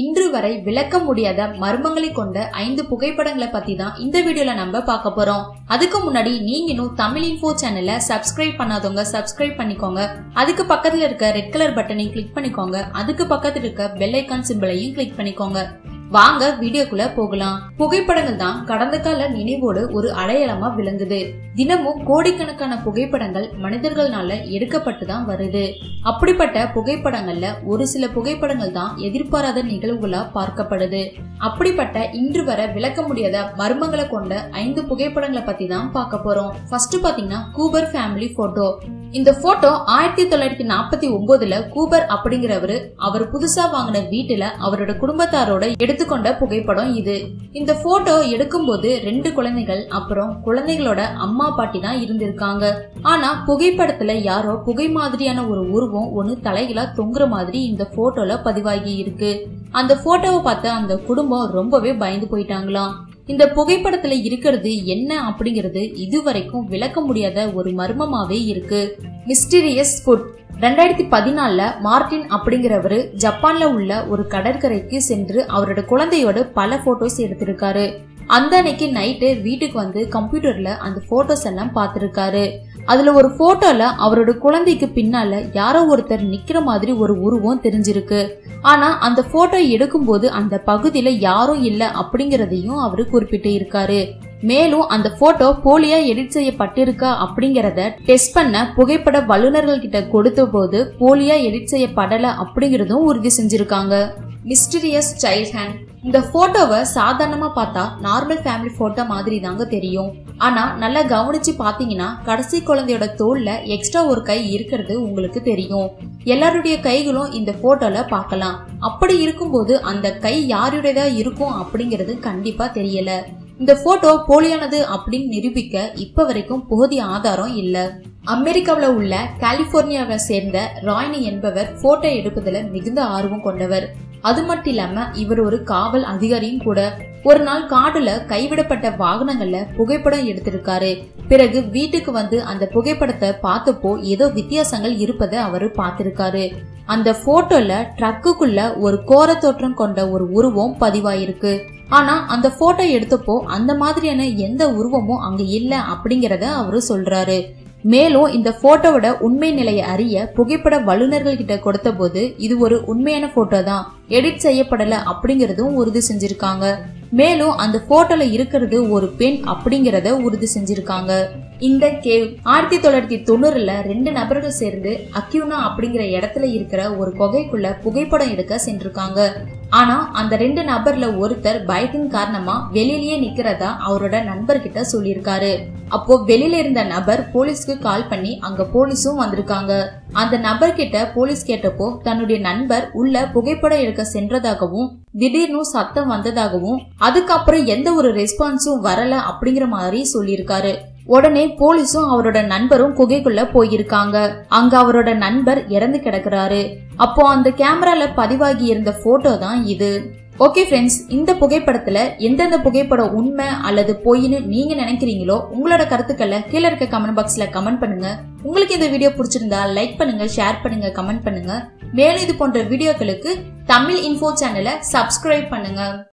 இன்று வரை விளக்க முடியாத மர்மங்களை கொண்ட ஐந்து புகைப்படங்களை பத்தி தான் இந்த வீடியோல நம்ம பார்க்க போறோம். அதுக்கு முன்னாடி நீங்க இன்னும் தமிழ் இன்ஃபோ சேனலை சப்ஸ்கிரைப் பண்ணாதவங்க சப்ஸ்கிரைப் பண்ணிக்கோங்க. அதுக்கு பக்கத்துல இருக்க ரெட் கலர் பட்டனையும் கிளிக் பண்ணிக்கோங்க. அதுக்கு பக்கத்துல இருக்க பெல் ஐக்கான் சிம்பிளையும் கிளிக் பண்ணிக்கோங்க. வாங்க வீடியோக்குள்ள போகலாம். புகைப்படங்கள் தான் கடந்த கால நினைவோடு ஒரு அடையாளமா விளங்குது. தினமும் கோடிக்கணக்கான புகைப்படங்கள் மனிதர்களால எடுக்கப்பட்டு தான் வருது. அப்படிப்பட்ட புகைப்படங்கள்ல ஒரு சில புகைப்படங்கள் தான் எதிர்பாராத நிகழ்வுகளா பார்க்கப்படுது. அப்படிப்பட்ட இன்று வர விளக்க முடியாத மர்மங்களை கொண்ட ஐந்து புகைப்படங்களை பத்தி தான் பார்க்க போறோம். ஃபர்ஸ்ட் பாத்தீங்கன்னா கூபர் ஃபேமிலி போட்டோ இந்த போட்டோ ஆயிரத்தி தொள்ளாயிரத்தி நாற்பத்தி ஒன்பதுல கூபர் அப்படிங்கிறவரு அவர் புதுசா வாங்கின வீட்டுல அவரோட குடும்பத்தாரோட எடுத்துக்கொண்ட புகைப்படம் இது. இந்த போட்டோ எடுக்கும்போது ரெண்டு குழந்தைகள் அப்புறம் குழந்தைகளோட அம்மா பாட்டி தான் இருந்திருக்காங்க. ஆனா புகைப்படத்துல யாரோ புகை மாதிரியான ஒரு உருவம் ஒன்னு தலைகளா தொங்குற மாதிரி இந்த போட்டோல பதிவாகி இருக்கு. அந்த போட்டோவை பார்த்த அந்த குடும்பம் ரொம்பவே பயந்து போயிட்டாங்களாம். இந்த புகைப்படத்துல இருக்கிறது என்ன அப்படிங்கிறது இதுவரைக்கும் விளக்க முடியாத ஒரு மர்மமாவே இருக்கு. மிஸ்டீரியஸ் ஃபுட் ரெண்டாயிரத்தி பதினாலில் மார்டின் அப்படிங்கிறவரு ஜப்பான்ல உள்ள ஒரு கடற்கரைக்கு சென்று அவரோட குழந்தையோட பல போட்டோஸ் எடுத்திருக்காரு. அந்த அன்னைக்கு நைட்டு வீட்டுக்கு வந்து கம்ப்யூட்டர்ல அந்த போட்டோஸ் எல்லாம் பார்த்திருக்காரு. அதுல ஒரு போட்டோல அவரோட குழந்தைக்கு பின்னால யாரோ ஒருத்தர் நிக்கிற மாதிரி ஒரு உருவம் தெரிஞ்சிருக்கு. ஆனா அந்த போட்டோ எடுக்கும்போது அந்த பகுதியில யாரும் இல்ல அப்படிங்கறதையும் அவரு குறிப்பிட்டு இருக்காரு. மேலும் அந்த போட்டோ போலியா எடிட் செய்யப்பட்டிருக்கா அப்படிங்கறத டெஸ்ட் பண்ண புகைப்பட வல்லுநர்கள் கிட்ட கொடுத்த போது போலியா எடிட் செய்யப்படல அப்படிங்கறதும் உறுதி செஞ்சிருக்காங்க. மிஸ்டீரியஸ் சைல்ட் ஹேண்ட் இந்த போட்டோவை சாதாரணமா பார்த்தா நார்மல் ஃபேமிலி போட்டோ மாதிரி தாங்க தெரியும். ஆனா நல்லா கவனிச்சு பாத்தீங்கன்னா கடைசி குழந்தையோட தோல்ல எக்ஸ்ட்ரா ஒரு கை இருக்கிறது உங்களுக்கு தெரியும். எல்லாருடைய கைகளும் இந்த போட்டோல பார்க்கலாம். அப்படி இருக்கும்போது அந்த கை யாருடையதா இருக்கும் அப்படிங்கிறது கண்டிப்பா தெரியல. இந்த போட்டோ போலியானது அப்படின்னு நிரூபிக்க இப்ப வரைக்கும் போதிய ஆதாரம் இல்லை. அமெரிக்காவில் உள்ள கலிபோர்னியாவை சேர்ந்த ராய்னி என்பவர் போட்டோ எடுப்பதில் மிகுந்த ஆர்வம் கொண்டவர். அது மட்டும் இல்லாம இவர் ஒரு காவல் அதிகாரியும் கூட. ஒரு நாள் காடுல கைவிடப்பட்ட வாகனங்கள்ல புகைப்படம் எடுத்திருக்காரு. பிறகு வீட்டுக்கு வந்து அந்த புகைப்படத்தை பார்த்தப்போ ஏதோ வித்தியாசங்கள் இருப்பதை அவரு பார்த்திருக்காரு. அந்த போட்டோல ட்ரக்குக்குள்ள ஒரு கோர தோற்றம் கொண்ட ஒரு உருவம் பதிவாயிருக்கு. ஆனா அந்த போட்டோ எடுத்தப்போ அந்த மாதிரியான எந்த உருவமும் அங்க இல்ல அப்படிங்கறத அவரு சொல்றாரு. மேலும் இந்த போட்டோவோட உண்மை நிலையை அறிய புகைப்பட வல்லுநர்கள் கிட்ட கொடுத்த போது இது ஒரு உண்மையான போட்டோ தான். எடிட் செய்யப்படல அப்படிங்கறதும் உறுதி செஞ்சிருக்காங்க. மேலும் அந்த போட்டோல இருக்கிறது ஒரு பெண் அப்படிங்கறத உறுதி செஞ்சிருக்காங்க. இந்த கேவ் ஆயிரத்தி தொள்ளாயிரத்தி தொண்ணூறுல ரெண்டு நபர்கள் சேர்ந்து அக்யூனா அப்படிங்கிற இடத்துல இருக்கிற ஒரு குகைக்குள்ள புகைப்படம் எடுக்க சென்றிருக்காங்க. ஆனா அந்த ரெண்டு நபர்ல ஒருத்தர் பயத்தின் காரணமா வெளியிலேயே நிக்கிறதா அவரோட நண்பர்கிட்ட சொல்லியிருக்காரு. அப்போ வெளியில இருந்த நபர் போலீஸ்க்கு கால் பண்ணி அங்க போலீஸும் வந்திருக்காங்க. அந்த நபர் கிட்ட போலீஸ் கேட்டப்போ தன்னுடைய நண்பர் உள்ள புகைப்படம் எடுக்க சென்றதாகவும் திடீர்னு சத்தம் வந்ததாகவும் அதுக்கப்புறம் எந்த ஒரு ரெஸ்பான்ஸும் வரல அப்படிங்கிற மாதிரி சொல்லியிருக்காரு. உடனே போலீஸும் அவரோட நண்பரும் குகைக்குள்ள போயிருக்காங்க. அங்க அவரோட நண்பர் இறந்து கிடக்குறாரு. அப்போ அந்த கேமரால பதிவாகி இருந்த போட்டோ தான் இது. ஓகே ஃப்ரெண்ட்ஸ் இந்த புகைப்படத்துல எந்தெந்த புகைப்படம் உண்மை அல்லது பொய்ன்னு நீங்க நினைக்கிறீங்களோ உங்களோட கருத்துக்களை கீழே இருக்க கமெண்ட் பாக்ஸ்ல கமெண்ட் பண்ணுங்க. உங்களுக்கு இந்த வீடியோ பிடிச்சிருந்தா லைக் பண்ணுங்க ஷேர் பண்ணுங்க கமெண்ட் பண்ணுங்க. மேலும் இது போன்ற வீடியோக்களுக்கு தமிழ் இன்ஃபோ சேனலை சப்ஸ்கிரைப் பண்ணுங்க.